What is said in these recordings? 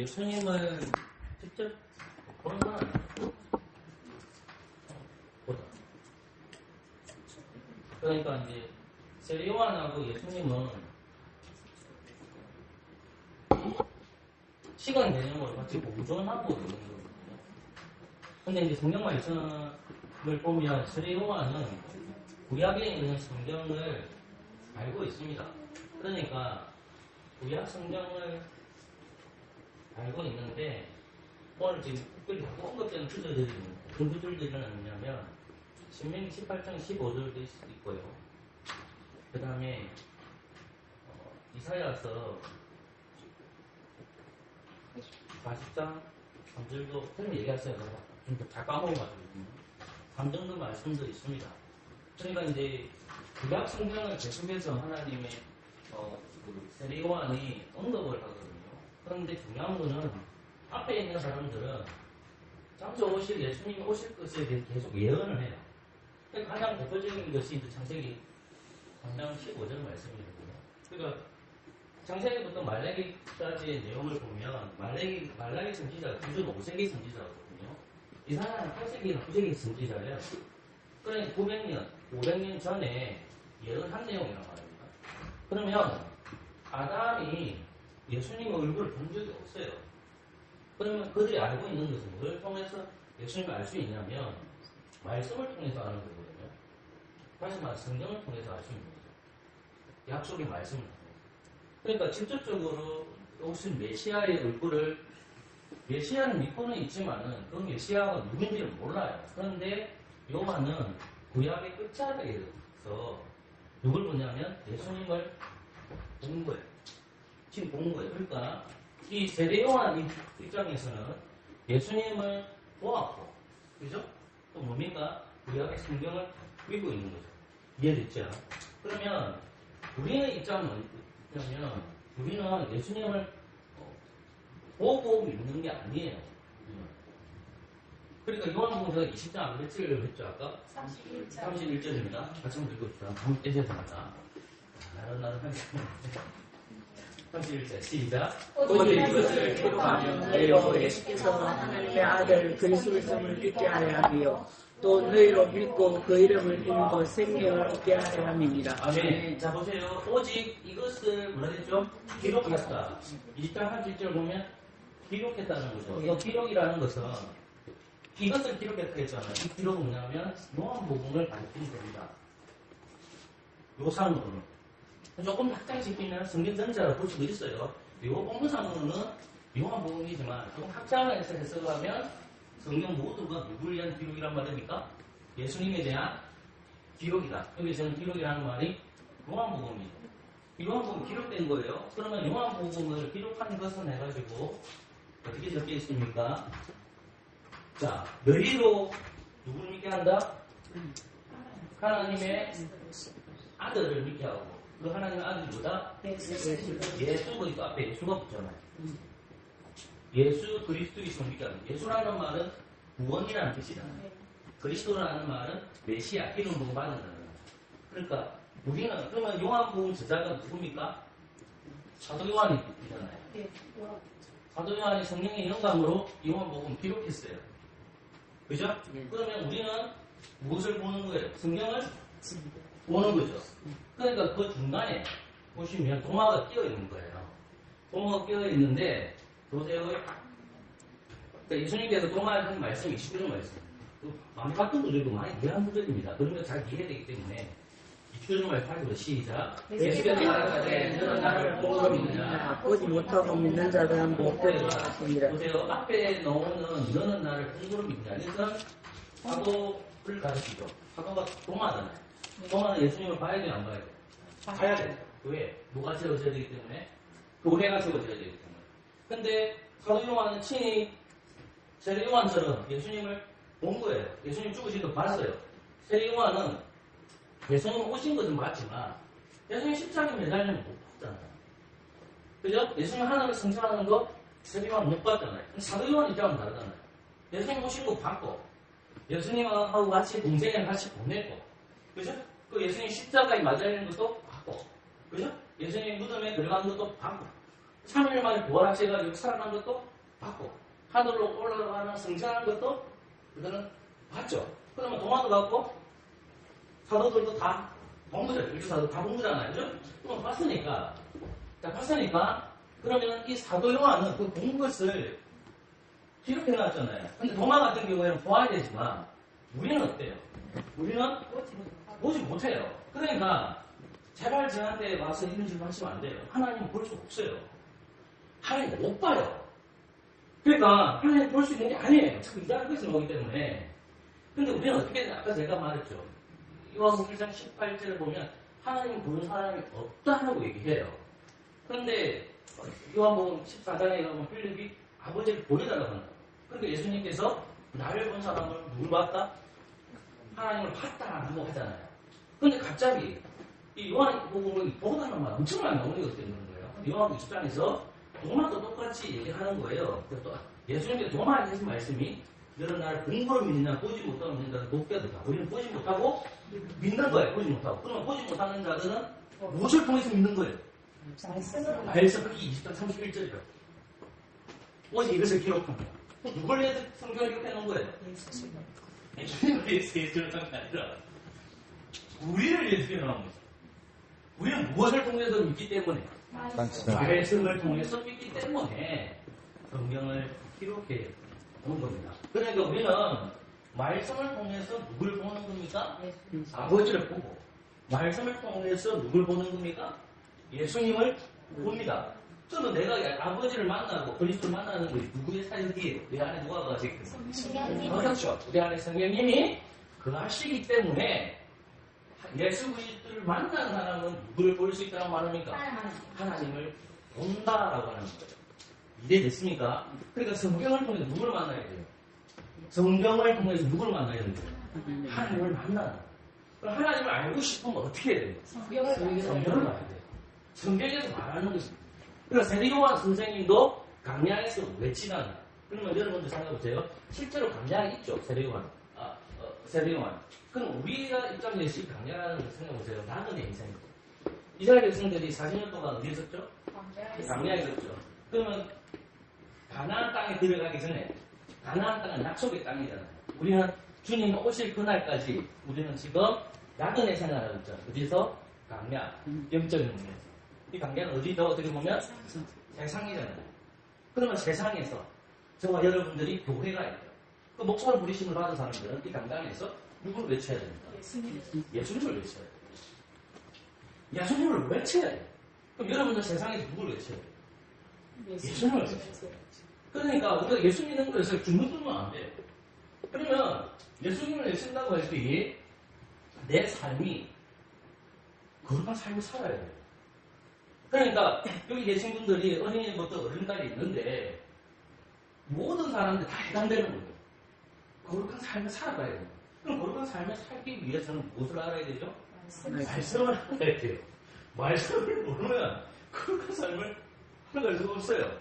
예수님을 직접 보는 건 아니에요. 그러니까 이제 세례요한하고 예수님은 시간 개념으로 같이 공존하고 있는 거거든요. 근데 이제 성경 말씀을 보면 세례 요한은 구약에 있는 성경을 알고 있습니다. 그러니까 구약 성경을 알고 있는데 오늘 지금 자꾸 언급되는 구절들이 어떤 구절들이 나느냐면 신명기 18장 15절도 있고요. 그 다음에 어, 이사야서 40장 3절도 선생님 얘기하세요. 좀잘 까먹어가지고 3정도 말씀도 있습니다. 그러니까 이제 구약 성경을 계속해서 하나님의 어, 그 세례요한이 언급을 하거든요. 그런데 중요한 거는 앞에 있는 사람들은 장차 오실 예수님이 오실 것에 대해 계속 예언을 해요. 가장 대표적인 것이 이제 창세기 3장 15절 말씀이거든요. 그러니까 창세기부터 말라기까지의 내용을 보면 말라기 말라기 선지자 구주 5세기 선지자거든요. 이 사람은 8세기나 9세기 선지자예요. 그러니까 900년, 500년 전에 예언한 내용이란 말입니다. 그러면 아담이 예수님의 얼굴을 본 적이 없어요. 그러면 그들이 알고 있는 것은 뭘 통해서 예수님을 알 수 있냐면 말씀을 통해서 아는 거거든요. 말해 성경을 통해서 알 수 있는 거죠. 약속의 말씀을 통해서. 그러니까 직접적으로 혹시 메시아의 얼굴을 메시아는 믿고는 있지만은 그 메시아가 누군지는 몰라요. 그런데 요한은 구약의 끝자락에서 누굴 보냐면 예수님을 본 거예요. 지금 본 거예요. 그러니까 이 세례 요한 입장에서는 예수님을 보았고, 그죠? 또 뭡니까? 구약의 성경을 믿고 있는 거죠. 이해됐죠? 그러면 우리의 입장은 뭐냐면 우리는 예수님을 어, 보고 믿는 게 아니에요. 그러니까 요한복음서 20장 안 며칠을 했죠 아까? 31장. 31절입니다. 같이 한번 읽어주세요. 한번 떼셔서입니다. 나는 나는 한 31절 시작. 오직 이것을 기록하며 너희로 예수께서 하나님의 아들 그리스도를 믿게 하려 하며 또 너희로 믿고 그 이름을 힘입어 생명을 얻게 하려 함입니다. 아멘. 자 보세요. 오직 이것을 뭐라 했죠? 기록했다. 20장 31절 보면 기록했다는 거죠. 이 기록이라는 것은 이것을 기록했다 했잖아요. 이 기록은 뭐냐면 요한복음을 가르치는 겁니다. 요상으로는. 조금 확장시 키면 성경 전체를 볼 수도 있어요. 요 본문상으로는 요한복음이지만 조금 확장해서 해석하면 성경 모두가 누구를 위한 기록이란 말입니까? 예수님에 대한 기록이다. 여기서는 기록이라는 말이 요한복음이에요. 이 요한복음 기록된 거예요. 그러면 요한복음을 기록한 것은 해가지고 어떻게 적혀 있습니까? 자, 너희로 누구를 믿게 한다? 하나님의 아들을 믿게 하고 그 하나님의 아들이 뭐다? 예수 그리스도 앞에 예수가 붙잖아요. 예수 그리스도이서 믿게 하는 예수라는 말은 구원이라는 뜻이잖아요. 그리스도라는 말은 메시아 이름 보고 받는다는 거죠. 그러니까 우리는 그러면 요한복음 저자가 누굽니까? 사도 요한이잖아요. 사도 요한이 성령의 영감으로 요한복음 기록했어요. 그죠? 그러면 우리는 무엇을 보는 거예요? 성경을 보는 거죠. 그러니까 그 중간에 보시면 도마가 끼어 있는 거예요. 도마가 끼어 있는데 보세요. 그러니까 예수님께서 도마에 한 말씀이 29절 말씀. 그 많이 바꾼 구절도 많이 이해한 구절입니다. 그런 거잘 이해해야 되기 때문에 29절 말씀 하시고 시작. 예수께서 말하되 너는 나를 보고 믿느냐 보지 못하고 믿는 자들은 못 되리라 하십니다. 보세요. 앞에 나오는 너는 나를 공부로 믿냐. 이것은 사도를 가르치죠. 사도가 도마잖아요. 도마는 예수님을 봐야 돼요, 안 봐야 돼요? 봐야 돼요. 왜? 뭐가 세워져야 되기 때문에? 교회가 세워져야 되기 때문에. 근데 사도 요한은 친히 세례 요한처럼 예수님을 본 거예요. 예수님 죽으신 거 봤어요. 세례 요한은 예수님 오신 것은 맞지만 예수님 십자가에 매달리면 못 봤잖아요. 그죠? 예수님 하나님을 성찰하는 거 세례요한 못 봤잖아요. 사도 요한 입장은 다르잖아요. 예수님 오신 거 봤고, 예수님하고 같이 동생이랑 같이 보내고, 그죠? 그 예수님 십자가에 맞아있는 것도 봤고, 그죠? 예수님 무덤에 들어가는 것도 봤고, 3일 만에 부활하셔가지고 살아난 것도 봤고 하늘로 올라가는 승천한 것도 그들은 봤죠. 그러면 동화도 봤고 사도들도 다본 거죠. 일주 사도 다본 거잖아요. 그죠? 그럼 봤으니까 자 봤으니까 그러면 이 사도 요한은 그 본 것을 기록해 놨잖아요. 근데 동화 같은 경우에는 보아야 되지만 우리는 어때요? 우리는 보지 못해요. 그러니까 제발 저한테 와서 이런 식으로 하시면 안 돼요. 하나님 볼 수 없어요. 하나님 못 봐요. 그러니까 하나님 볼 수 있는 게 아니에요. 자꾸 이상한 것을 보기 때문에. 근데 우리는 어떻게, 아까 제가 말했죠. 요한복음 1장 18절을 보면 하나님 보는 사람이 없다라고 얘기해요. 그런데 요한복음 14장에 가면 필립이 아버지를 보여달라고 한다. 그러니까 예수님께서 나를 본 사람을 누굴 봤다? 하나님을 봤다라고 하잖아요. 근데 갑자기 이 요한복음을 보다는 말 엄청 많이 나오는 것 때문에 그런 거예요. 요한복음 20장에서 도마도 똑같이 얘기하는 거예요. 그래서 또 예수님께서 도마에 하신 말씀이 너는 나를 공부로 믿느냐 보지 못하고 믿는 자는 높게 하다. 우리는 보지 못하고 믿는 거예요. 보지 못하고. 그러면 보지 못하는 자들은 무엇을 통해서 믿는 거예요? 말씀 그게 20장 31절이요. 오직 이것을 기록합니다. 누굴 위해서 성경을 기록해 놓은 거예요? 예수님을 위해서 예수를 한게 아니라 우리를 위해서 기록한 거죠. 우리는 무엇을 통해서 믿기 때문에 말씀을 통해서 믿기 때문에 성경을 기록해 놓은 겁니다. 그러니까 우리는 말씀을 통해서 누굴 보는 겁니까? 아버지를 보고 말씀을 통해서 누굴 보는 겁니까? 예수님을 봅니다. 저는 내가 아버지를 만나고 그리스도를 만나는 것이 누구의 사역이에요? 내 안에 누가 가지 있겠어요? 그렇죠. 우리 안에 성령님이 그 하시기 때문에 예수 그리스도를 만난 사람은 누구를 볼 수 있다고 말합니까? 하나님을 본다라고 하는 거예요. 이해됐습니까? 그러니까 성경을 통해서 누구를 만나야 돼요? 성경을 통해서 누구를 만나야 돼요? 하나님을 거예요. 그럼 하나님을 알고 싶으면 어떻게 해야 돼요? 성경을 봐야 돼요. 성경에서 말하는 것입니다. 그래서 세리요한 선생님도 강량에서 외치는 그러면 여러분들 생각해보세요. 실제로 강량이 있죠. 세리요한. 아, 어, 세리요한. 그럼 우리가 입장에서 걸 생각해보세요. 나그네 인생. 이스라엘 백성들이 40년 동안 어디 있었죠? 강량에 있었죠. 그러면 가나안 땅에 들어가기 전에 가나안 땅은 약속의 땅이잖아요. 우리는 주님 오실 그날까지 우리는 지금 야근의 생활을 하고 있잖아요. 어디서? 강량, 영적인 의미에서. 이 관계는 어디죠? 어떻게 보면 세상이잖아요. 그러면 세상에서 저와 여러분들이 교회가 있어요. 그 목사를 부리심을 받은 사람들은 이 강단에서 누구를 외쳐야 됩니까? 예수님 을 외쳐야 돼요. 예수님을 외쳐야 돼요. 그럼 여러분들 세상에서 누구를 외쳐야 돼요? 예수님 을 외쳐야 돼요. 그러니까 우리가 예수 믿는 것에서 주눅들면 안 돼요. 그러면 예수님을 외친다고 할 때 내 삶이 거룩한 삶을 살아야 돼요. 그러니까 여기 계신 분들이 어린이부터 어른까지 있는데 모든 사람들 다 해당되는 거예요. 거룩한 삶을 살아가야 돼요. 그럼 거룩한 삶을 살기 위해서는 무엇을 알아야 되죠? 말씀을 알아야 돼요. 말씀을 모르면 거룩한 삶을 살아갈 수가 없어요.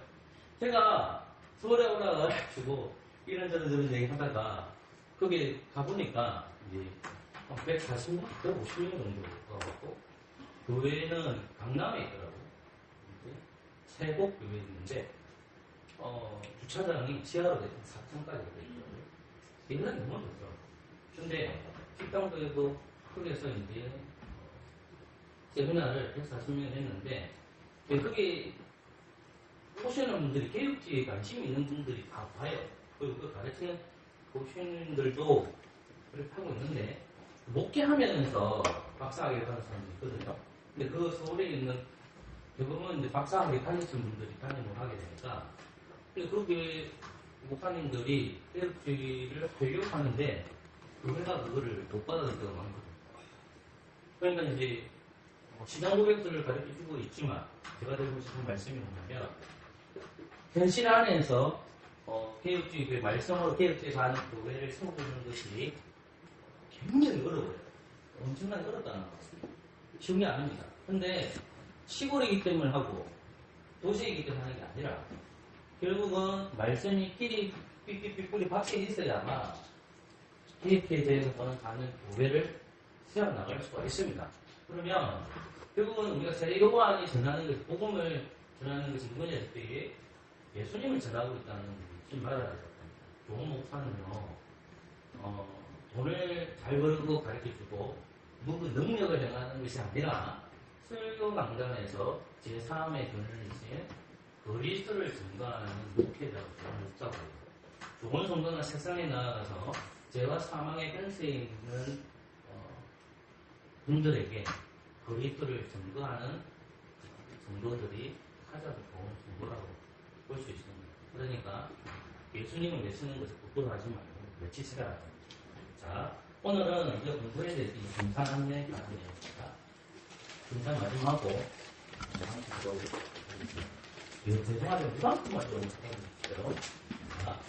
제가 서울에 올라가가지고 이런저런 저런 얘기 하다가 거기 가보니까 이제 140명, 150명 정도 가갖고 교회는 강남에 있더라고요. 세곡 교회 있는데 어, 주차장이 지하로 돼서 4층까지 돼 있더라고요. 옛날에 너무 좋더라고요. 근데 식당도 있고 거기에서 이제 세미나를 140명 했는데 예, 거기 오시는 분들이 교육지에 관심 있는 분들이 다 봐요. 그리고 그 가르치는 교수님들도 그렇게 하고 있는데 목회하면서 박사학위 하는 사람도 있거든요. 근데 그 서울에 있는 대부분 박사학위 다니시는 분들이 담임을 하게 되니까 근데 그렇게 목사님들이 교육지를 교육하는데 교회가 그거를 못 받아들 때가 많거든요. 그러니까 이제 뭐 시장 고객들을 가르쳐 주고 있지만 제가 드리고 싶은 말씀이 뭐냐면 현실 안에서 어, 개혁주의 그 말씀으로 개혁주의에서 하는 교회를 세워보는 것이 굉장히 어려워요. 엄청나게 어렵다는 것 같습니다. 쉬운 게 아닙니다. 근데 시골이기 때문에 하고 도시이기 때문에 하는 게 아니라 결국은 말씀이 끼리 삐삐삐 뿌리 박혀 있어야만 개혁에 대해서 가는 교회를 세워나갈 수가 있습니다. 그러면 결국은 우리가 세례 요한이 전하는 그 복음을 전하는 것이 누구냐 때에 예수님을 전하고 있다는 좀 말을 하셨습니다. 좋은 목사는요, 어, 돈을 잘 벌고 가르쳐주고 뭐그 능력을 행하는 것이 아니라 설교 강단에서 제3의 근원이신 그리스도를 증거하는 목회자고 좋은 목사고 좋은 성도는 세상에 나아가서 죄와 사망의 근세에 있는 어, 분들에게 그리스도를 증거하는 성도들이 가장 좋은 정보라고 볼 수 있습니다. 그러니까 예수님을 외치는 것을 부끄러워하지 말고 외치시라. 자, 오늘은 이제 공부해야 될 등산 안내까지입니다. 등산 마지막으로 이거 죄송하게 무방금만 좀 해주세요. 자,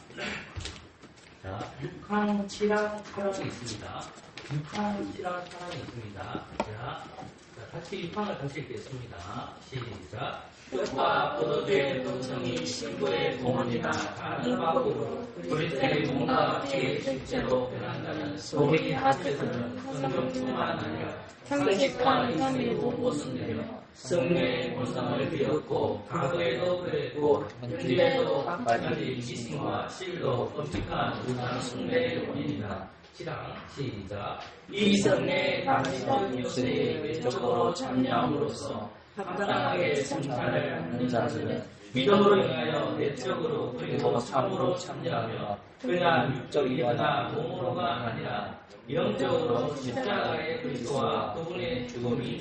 자, 6항, 7항, 8항이 있습니다. 6항, 7항, 8항이 있습니다. 자, 자, 같이 6항을 다시 읽겠습니다. 시작. 뜻과 포도주의 동성이 신부의 공원이나 다른 바국으로 그리스도의 몸과 피의 실제로 변한다는 소위 하트에서는 성경뿐만 아니라 상식과 인생의 옷을 내며 성례의 본성을 비웠고 과거에도 그랬고 현재에도 마찬가지 지심과 실로 엄직한 우상 숭배의 원인이다. 시랑 시작 이 성례에 당신은 요새의 외적으로 참여함으로써 합당하게 성찬을 하는 자들은 믿음으로 인하여 내적으로 그리고 참으로 참여하며 그냥 육적이거나 몸으로가 아니라 영적으로 십자가의 그리스도와 그분의 죽음이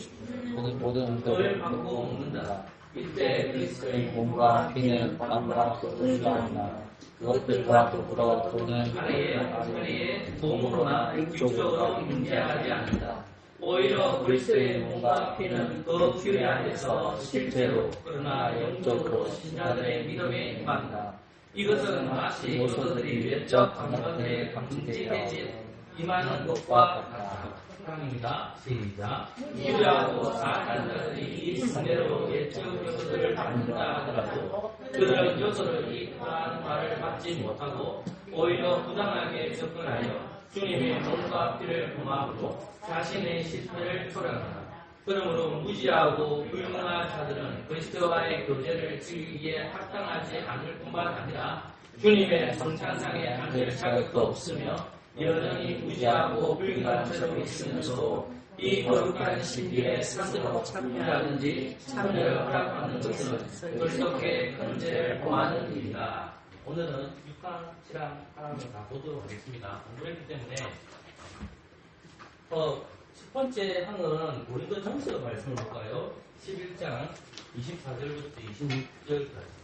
모든 것을 받고 먹는다. 이때 그리스도의 몸과 피는 땀과 땀과 그것들과 더불어 또는 아래에 아래에 몸으로나 육적으로 임재하지 않는다. 오히려 그리스도의 몸과 피는 그 규례 안에서 실제로 그러나 영적으로 신자들의 믿음에 임한다. 이것은 마치 요소들이 외적 감각에 감진해진 임하는 것과 같다. 사랑입니다. 시작. 유리하고 사악한 자들이 이 상대로 예적 요소들을 받는다 하더라도 그들은 요소를 이익하는 말을 받지 못하고 오히려 부당하게 접근하여 주님의 몸과 피를 범하고 자신의 실패를 초래한다. 그러므로 무지하고 불문한 자들은 그리스도와의 교제를 지키기에 합당하지 않을 뿐만 아니라 주님의 성찬상에 앉을 자격도 없으며 여전히 무지하고 불길한 채로 있으면서도 이 거룩한 시기에 스스로 참여하든지 참여를 허락받는 것은 불속의 큰 죄를 범하는 일이다. 오늘은 6강, 7강, 8강을 다 보도록 하겠습니다. 공부했기 때문에 어, 첫 번째 항은 고린도 전서 말씀을 볼까요? 11장 24절부터 26절까지.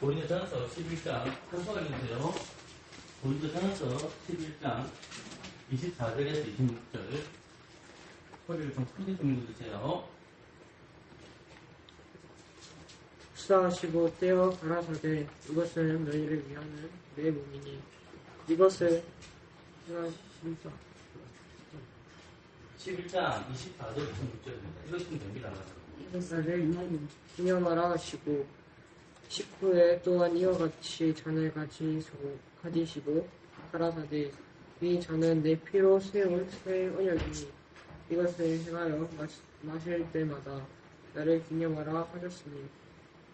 고린도 전서 11장 한소가 읽으세요. 고린도 전서 11장 24절에서 26절. 소리를 좀 크게 좀 읽으세요. 수사하시고 떼어 가라사대 이것은 너희를 위하는 내 몸이니 이것을 행하십사 11장 24절 26절입니다. 이것은 됩니다. 이것을 기념하라 하시고 식후에 또한 이와 같이 잔을 가지시고 가지시고 가라사대 이 잔은 내 피로 세운 새 언약이니 이것을 행하여 마시, 마실 때마다 나를 기념하라 하셨으니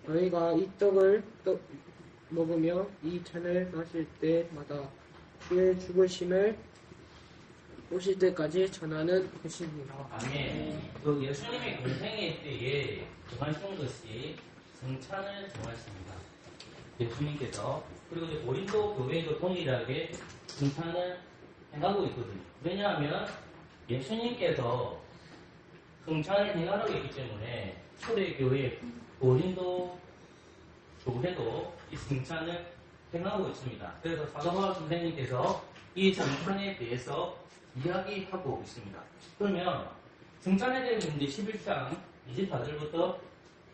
너희가 이 떡을 떡 먹으며 이 잔을 마실 때마다 주의 죽으심을 오실 때까지 전하는 것입니다. 아멘. 그 예수님의 공생의 때에 정하신 것이 성찬을 정하십니다. 예수님께서 그리고 이제 고린도 교회도 동일하게 성찬을 행하고 있거든요. 왜냐하면 예수님께서 성찬을 행하라고 했기 때문에 초대교회 고린도 교회도 이 성찬을 행하고 있습니다. 그래서 사도바울 선생님께서 이 성찬에 대해서 이야기하고 있습니다. 그러면 성찬에 대해서 이제 11장 24절부터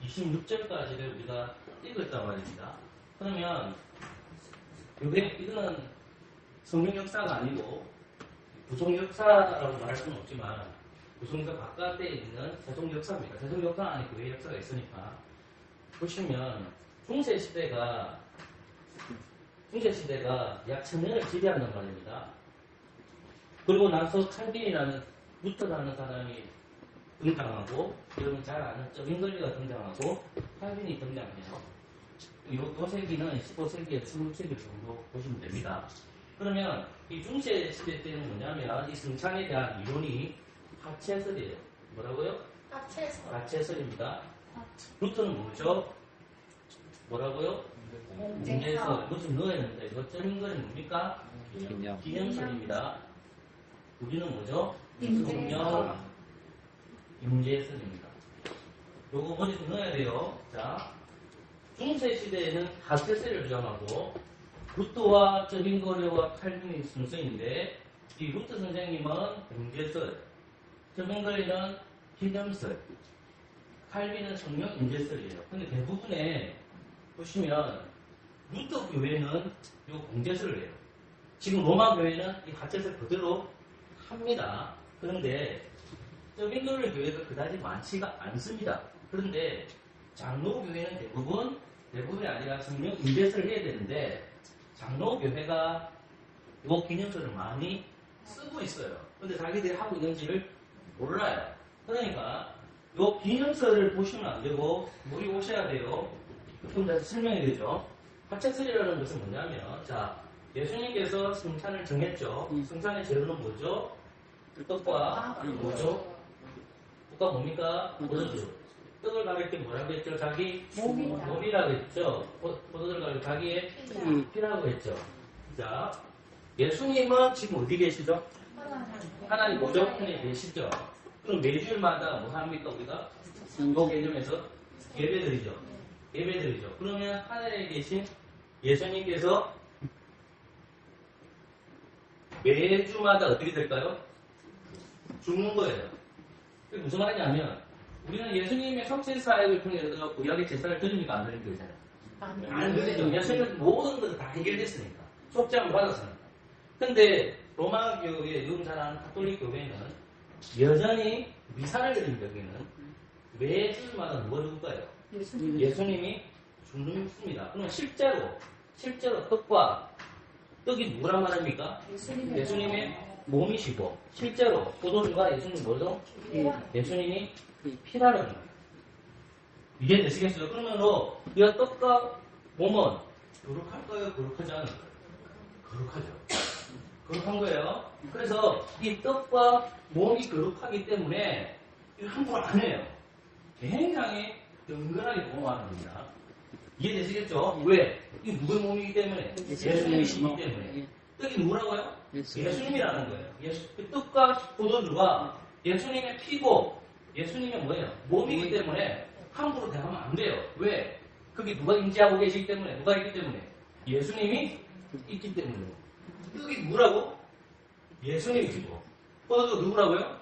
26절까지를 우리가 읽었단 말입니다. 그러면 이게 이거는 성경 역사가 아니고 구속 역사라고 말할 수는 없지만 구속역 바깥에 있는 세속 역사입니다. 세속 역사 안에 교회 역사가 있으니까 보시면 중세 시대가 중세 시대가 약 천년을 지배한단 말입니다. 그리고 나서 칼빈이라는 루터라는 사람이 등장하고 여러분 잘 아는 저빙걸리가 등장하고 칼빈이 등장해요. 요, 요 세기는 15세기에 16세기 정도 보시면 됩니다. 그러면 이 중세 시대 때는 뭐냐면 이 승찬에 대한 이론이 하체설이에요. 뭐라고요? 합체서 하체설입니다. 루트는 뭐죠? 뭐라고요? 문제에서 무슨 넣어야 되는데 이거 저빙걸이 뭡니까? 기념. 기념설입니다. 우리는 뭐죠? 임재설. 임재설입니다. 요거 머리에 넣어야 돼요. 자, 중세 시대에는 하세세를 주장하고 루트와 저빙거래와 칼빈이 순서인데 이 루트 선생님은 임재설, 저빙거래는 기념설, 칼빈은 성령 임재설이에요. 근데 대부분의 보시면 루터 교회는 요 공제설을 해요. 지금 로마 교회는 이 가짜설 그대로 합니다. 그런데 저빙글의 교회가 그다지 많지가 않습니다. 그런데 장로 교회는 대부분 대부분이 아니라 성령 인재설을 해야 되는데 장로 교회가 요 기념설을 많이 쓰고 있어요. 근데 자기들이 하고 있는지를 몰라요. 그러니까 요 기념설을 보시면 안 되고 물이 오셔야 돼요. 좀더 설명이 되죠. 하체설이라는 것은 뭐냐면 자 예수님께서 승찬을 정했죠. 승찬의 재료는 뭐죠? 떡과 뭐죠? 떡과 뭡니까? 포도주. 떡을 가릴 때 뭐라고 했죠? 자기 몸이다. 몸이라고 했죠. 포- 포도주를 가릴 때 자기의 피라고 했죠. 자, 예수님은 지금 어디 계시죠? 하나님 모조편에 계시죠. 그럼 매주일마다 뭐 합니까 우리가? 성공 개념에서 예배 드리죠. 예배 드리죠. 그러면 하늘에 계신 예수님께서 매주마다 어떻게 될까요? 죽는 거예요. 그게 무슨 말이냐면 우리는 예수님의 성실 사역을 통해서 구약의 제사를 드립니까 안 드립니까? 이제는? 안 드리죠. 예수님은 모든 것을 다 해결됐으니까. 속죄함을 받았으니까. 근데 로마 교회, 아는 가톨릭 교회는 여전히 미사를 드립니다. 여기는 매 주마다 누가 죽을까요? 예수님이 죽습니다. 그러면 실제로 실제로 떡과 떡이 누구란 말입니까? 예수님의 몸이시고 실제로 포도주가 예수님 뭐죠? 예수님이 피라는 거예요. 이해되시겠어요? 그러면은 이 떡과 몸은 거룩할까요? 거룩하지 않을까요? 거룩하죠. 거룩한 거예요. 그래서 이 떡과 몸이 거룩하기 때문에 이거 함부로 안 해요. 굉장히 은근하게 보호하는 겁니다. 이해되시겠죠? 왜? 이 누구의 몸이기 때문에? 예수님이시기 때문에. 떡이 누구라고요? 예수님이라는 거예요. 예수, 그 떡과 포도주가 예수님의 피고 예수님의 뭐예요? 몸이기 때문에 함부로 대하면 안 돼요. 왜? 그게 누가 인지하고 계시기 때문에 누가 있기 때문에 예수님이 있기 때문에 떡이 누구라고? 예수님이시고 포도주 누구라고요?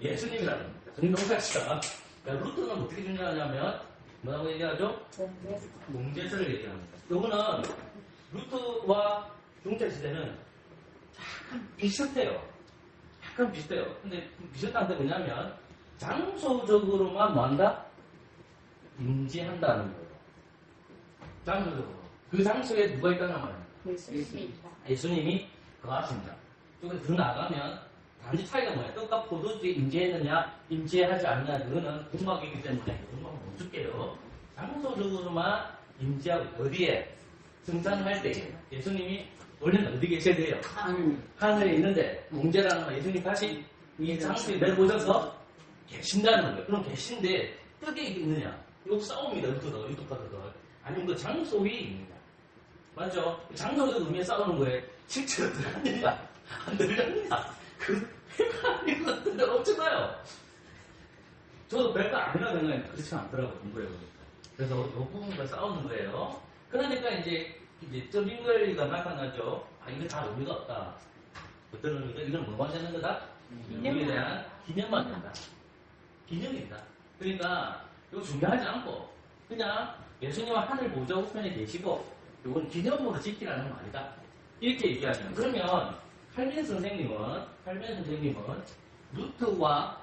예수님이라는 겁니다. 정동사시가 루트는 어떻게 중요하냐면 뭐라고 얘기하죠? 몽제설을 얘기합니다. 요거는 루트와 중세 시대는 약간 비슷해요. 약간 비슷해요. 근데 비슷한 게 뭐냐면 장소적으로만 뭐한다? 인지한다는 거예요. 장소적으로. 그 장소에 누가 있다는 말이에요. 예수님이 거하십니다. 조금 더 나가면 단지 차이가 뭐야? 떡과 포도주에 임재했느냐, 임재하지 않느냐, 그거는 공막이기 때문에 공막은 못 줄게요. 장소적으로만 임재하고 어디에? 승산할 때 예수님이 원래는 어디 계셔야 돼요? 하늘에 있는데 문제라는 건 예수님 다시 이 장소에 내려오셔서 계신다는 거예요. 그럼 계신데 떡에 있느냐? 이거 싸움이다. 이거도 이것보다도 아니면 그 장소 위에 있느냐? 맞죠? 장소적 의미에 싸우는 거예요. 실제로 들어갑니다. 안 들어갑니다. 그 별거 아닌 것들 없잖아요. 저도 별거 아니라 생각했는데 그렇지 않더라고요. 공부해 보니까. 그래서 이 부분과 싸우는 거예요. 그러니까 이제 이제 좀 인글리가 나타나죠. 아 이거 다 의미가 없다. 어떤 의미가 이건 뭐만 되는 거다? 이에 대한 기념만 된다. 기념이다. 그러니까 이거 중요하지 않고 그냥 예수님은 하늘 보좌 우편에 계시고 이건 기념으로 지키라는 말이다. 이렇게 얘기하면 그러면 칼빈 선생님은 칼빈 선생님은 루트와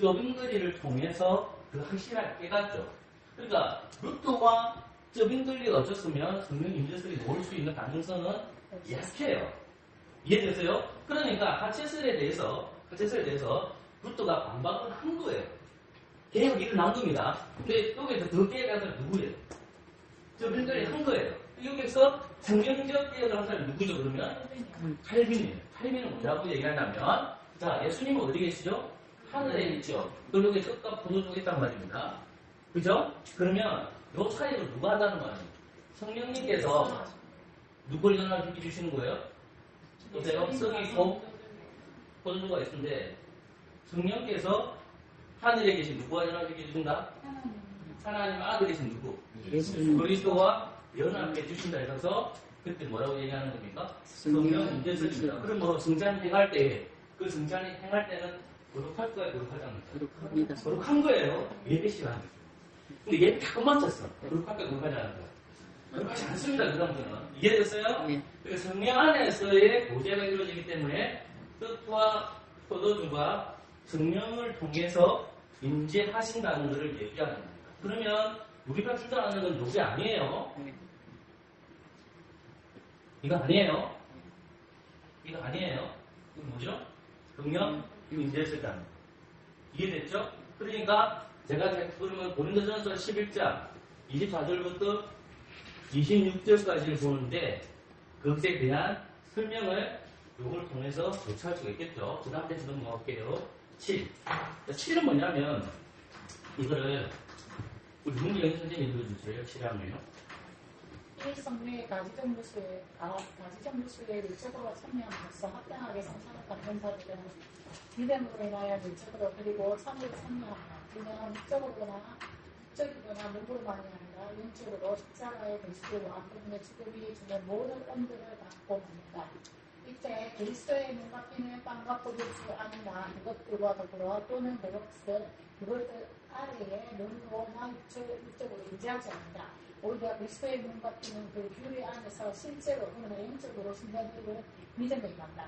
저빙거리를 통해서 그 확실하게 깨갔죠. 그러니까 루트와 저빙거리가 없었으면 성령 임재설이 나올 수 있는 가능성은 약해요. 이해되세요? 그러니까 하체설에 대해서 하체설에 대해서 루터가 반박을 한 거예요. 계속 일어난 겁니다. 근데 여기서 더 깨달은 누구예요? 저 빈들이 한 거예요. 여기서 성경적 깨달은 한 사람이 누구죠, 그러면? 칼빈이에요. 칼빈은 뭐라고 얘기하냐면, 자, 예수님은 어디 계시죠? 하늘에 있죠. 그리고 끝과 포도주가 있단 말입니다. 그죠? 그러면 요 차이를 누가 한다는 거예요? 성령님께서 누굴 연락해 주시는 거예요? 보세요. 썩이 있고 포도주가 있는데 성령께서 하늘에 계신 누구와 연락해 주신다? 하나님 아들이신 누구? 예수님 그리스도와 연합해 주신다 해서 그때 뭐라고 얘기하는 겁니까? 성령 인재설입니다. 그럼 뭐 성찬 행할 때, 그 성찬이 행할 때는 거룩할 거야, 않을까? 거룩합니다. 거룩한 거예요. 예배 시간. 근데 예배 다 끝마쳤어. 거룩할 거야, 거룩하지 않을까? 거룩하지 않습니다, 그 다음부터는. 이해됐어요? 예. 그 성령 안에서의 보제가 이루어지기 때문에 뜻과 포도주가 성령을 통해서 임재하신다는 것을 얘기하는 겁니다. 그러면 우리가 주장하는 건 요게 아니에요. 네. 이거 아니에요. 이거 아니에요. 이거 뭐죠? 성령 임재했다는 이해됐죠? 그러니까 제가 그러면 고린도전서 11장 24절부터 26절까지를 보는데 그것에 대한 설명을 요걸 통해서 도착할 수가 있겠죠. 그 다음 페이지 넘어갈게요. 7. 7은 뭐냐면 이거를 문재인 선생님이 읽어주세요. 7하면요. 일성류의 가지정부수에 아, 가지정부수에 밀접으로 참여함으로써 합당하게 성찬을 받는 자들은 믿음으로 인하여 밀접으로 그리고 참으로 참여하나 그냥 목적으로나 목적이거나 누구만이 아니라 영적으로 십자가의 그리스도와 그분의 죽음이 주는 모든恩들을 받고 맙니다. 이때 그리스도의 눈 앞에는 빵과 포도주 아니나 그것들과 더불어 또는 그것을 그것들 아래 에 눈으로나 육적으로 인지하지 않는다. 오히려 그리스도의 눈 같은 그 교회 안에서 실제로 그러나 영적으로 신자들을 믿음에 만다.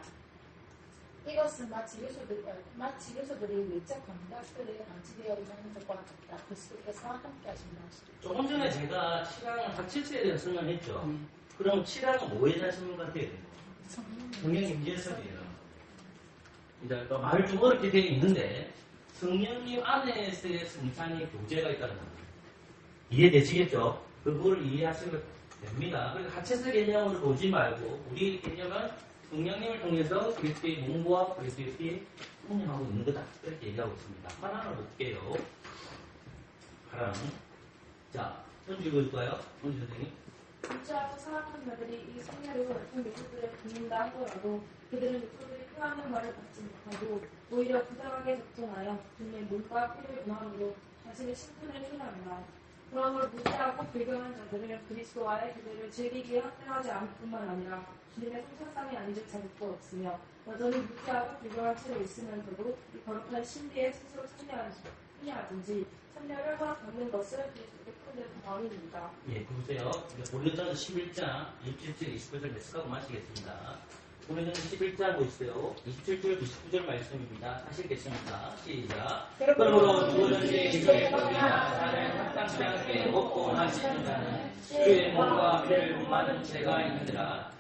이것은 마치 요소들, 마치 요소들이 외적 감각들에 감지되어 있는 것과 같다. 그리스도께서 함께 하신다. 조금 전에 제가 칠항을 학칠세에 대해서 설명했죠. 네. 그럼 칠항은 뭐에 대한 설명 같아요? 성령 성령 임재설이에요. 이제 또 말을 좀 어렵게 되어 있는데 성령님 안에서의 성찬이 교제가 있다는 겁니다. 이해되시겠죠? 그거를 이해하시면 됩니다. 그래서 하체스 개념으로 보지 말고 우리 개념은 성령님을 통해서 그리스도의 몸과 그리스도의 피에 통용하고 있는 거다. 이렇게 얘기하고 있습니다. 하나를 볼게요. 하나는 자, 먼저 읽어줄까요? 먼저 선생님. 진짜로 사랑하는 자들이 이 성례를 같은 요소들을 듣는다 하더라도 그들은 요소들이 표하는 말을 받지 못하고 오히려 부당하게 접근하여 분의 몸과 피를 분함으로 자신의 신분을 표현한다. 그러므로 무시하고 불경한 자들은 그리스도와의 기대를 즐기기에 합당하지 않을 뿐만 아니라 주님의 성찬상에 앉을 자격도 없으며 여전히 무시하고 불경한 채로 있으면서도 이 거룩한 신비에 스스로 참여하든지 참여를 허락받는 것을 그리스도께 푸는 마음입니다. 예, 보세요. 고린도전 11장 27절 29절 메스하고 마시겠습니다. 고린도전 11장 보세요. 27절 29절 말씀입니다. 다시 읽겠습니다. 시작. 그러므로 누구든지 이거에 거기나 나는 합당치 않게 먹고 마시는 자는 주의 몸과 피를 분하는 죄가 있느니라.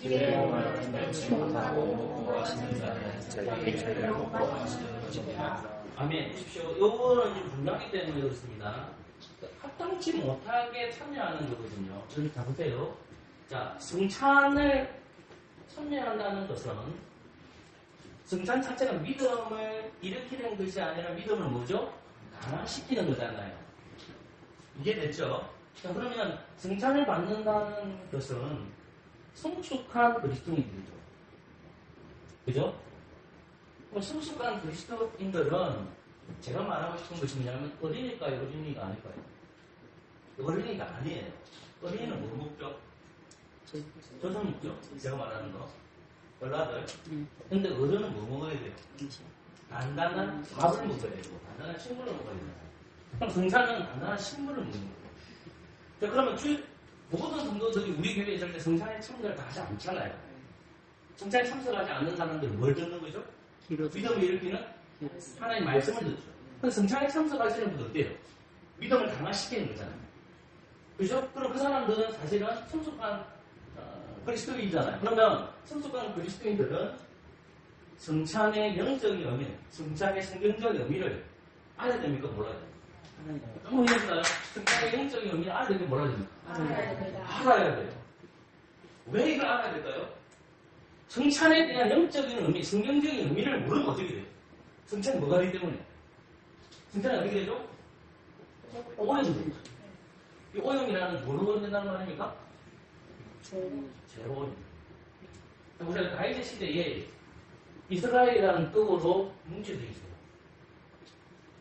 주의 하시는 하시는. 아멘. 보십시오. 요거는 좀 분명하기 때문에 그렇습니다. 합당치 못하게 참여하는 거거든요. 저기 다 보세요. 자, 성찬을 참여한다는 것은 성찬 자체가 믿음을 일으키는 것이 아니라 믿음을 뭐죠? 강화시키는 거잖아요. 이해됐죠? 자, 그러면 성찬을 받는다는 것은 성숙한 그리스도인들이죠. 그죠? 성숙한 그리스도인들은 제가 말하고 싶은 것이 뭐냐면 어린이일까요? 어린이가 아닐까요? 어린이가 아니에요. 어린이는 뭐 먹죠? 저도 먹죠? 제가 말하는 거. 얼라들. 음. 근데 어른은 뭐 먹어야 돼요? 단단한 밥을 먹어야 되고, 단단한 식물을 먹어야 돼요. 그럼 성찬은 단단한 식물을 먹는 거예요. 자, 그러면 주, 모든 성도들이 우리 교회에 있을 때 성찬에 참여를 다 하지 않잖아요. 성찬에 참석하지 않는 사람들은 뭘 듣는 거죠? 믿음을 일으키는 하나님 말씀을 듣죠. 근데 성찬에 참석하시는 분들 어때요? 믿음을 강화시키는 거잖아요. 그죠? 그럼 그 사람들은 사실은 성숙한 어, 그리스도인이잖아요. 그러면 성숙한 그리스도인들은 성찬의 영적인 의미, 성찬의 성경적 의미를 알아야 됩니까? 몰라야 됩니까? 너무 이해했어요? 성찬의 영적인 의미를 알아야 되면 몰라야 됩니까? 알아야 됩니다. 알아야 돼요. 왜 이걸 알아야 될까요? 성찬에 대한 영적인 의미, 성경적인 의미를 모르면 어떻게 돼요? 성찬이 뭐가 되기 때문에? 성찬이 어떻게 되죠? 오염이 되죠. 이 오염이라는 뭐로 된다는 거 아닙니까? 제로. 우리가 다이제 시대에 이스라엘이라는 떡으로 뭉쳐져 있어요.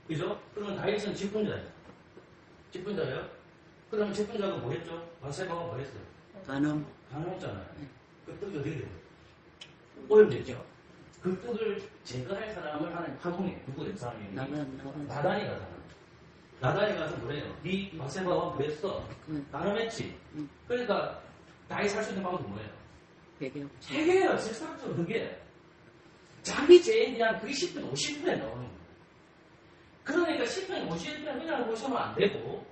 그죠? 그러면 다이제는 직분자예요. 직분자예요? 그러면 직분자가 뭐 했죠? 바세바가 뭐 했어요? 간음 강했잖아요. 그 떡이 어떻게 돼요? 오염됐죠? 그 떡을 제거할 사람을 하나님 파송해. 누구예요? 사람이? 나간 나간 나단이 가잖아. 나단이 가서 뭐래요? 네 바세바가 그랬어. 응. 나눔했지. 응. 그러니까 나이 살 수 있는 방법이 뭐예요? 배경 세 개예요. 실상적으로 그게. 자기 죄에 대한 그게 10분 50분에 나오는 거예요. 그러니까 10분 50분에 그냥 보시면 안 되고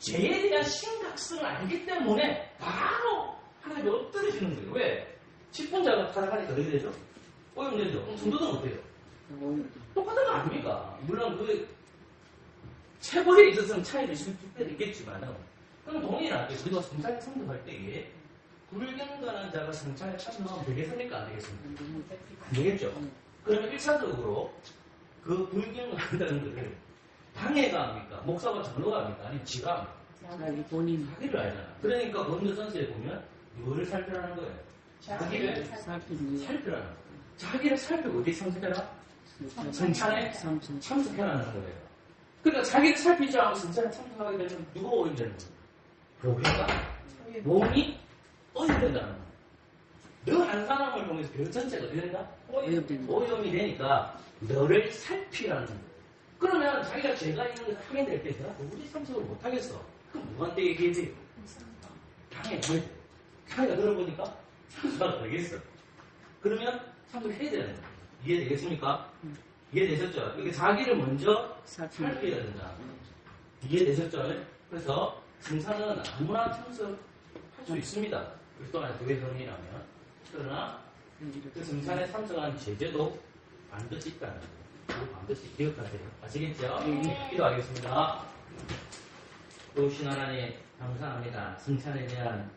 죄에 대한 심각성을 알기 때문에 바로 하나님이 엎드려지는 거예요. 왜? 10분자가 타락하니까 어떻게 되죠? 오염되죠? 그럼 성도는 어때요? 똑같은 거 아닙니까? 물론 그 체벌에 있어서는 차이를 있을 때도 있겠지만 그럼 동일하게 우리가 성찬에 참석할 때에 불경건한 자가 성찬에 참석하면 되겠습니까? 안 되겠습니까? 안 되겠죠? 그러면 1차적으로 그 불경건한다는 것을 당회가 합니까? 목사가 장로가 합니까? 아니면 지가 합니까? 자기 본인 자기를 알잖아. 그러니까 원조선서에 보면 뭐를 살펴라는 거예요? 자기를 살펴라는 거예요. 자기를 살피고 어디 참석해라? 성찬에 참석해라는 거예요. 그러니까 자기를 살피지 않고 성찬에 참석하게 되면 누가 오염되는 거예요? 교회가 몸이 오염된다는 거예요. 너한 사람을 통해서 교회 전체가 어떻게 된다? 오염이 되니까 너를 살피라는 거예요. 그러면 자기가 죄가 있는 것을 하게 될때 내가 도무지 참석을 못하겠어. 그럼 누구한테 얘기해야? 당연히. 자기가 들어보니까 참석하면 되겠어. 그러면 참석해야 되는 거예요. 이해되겠습니까? 이해되셨죠? 이게 자기를 먼저 살펴야 된다. 이해되셨죠? 그래서 승사는 아무나 참석할 수 있습니다. 그리스도만 교회 성인이라면. 그러나 그 승산에 참석한 제재도 반드시 있다는 거. 반드시 기억하세요. 아시겠죠? 기도하겠습니다. 오신 하나님 감사합니다. 승찬에 대한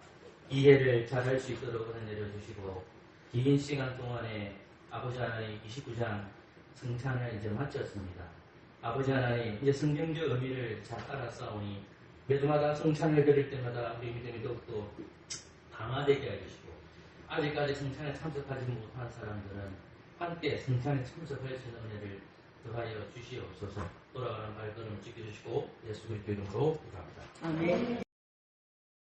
이해를 잘 할 수 있도록 은혜 내려주시고 긴 시간 동안에 아버지 하나님 29장 승찬을 이제 마쳤습니다. 아버지 하나님 이제 성경적 의미를 잘 알아싸우니 매주마다 성찬을 드릴 때마다 우리 믿음이 더욱더 강화되게 해주시고 아직까지 성찬에 참석하지 못한 사람들은 함께 성찬에 참석할 수 있는 은혜를 더하여 주시옵소서 돌아가는 발걸음을 지켜주시고 예수 그리스도 이름으로 기도합니다. 아멘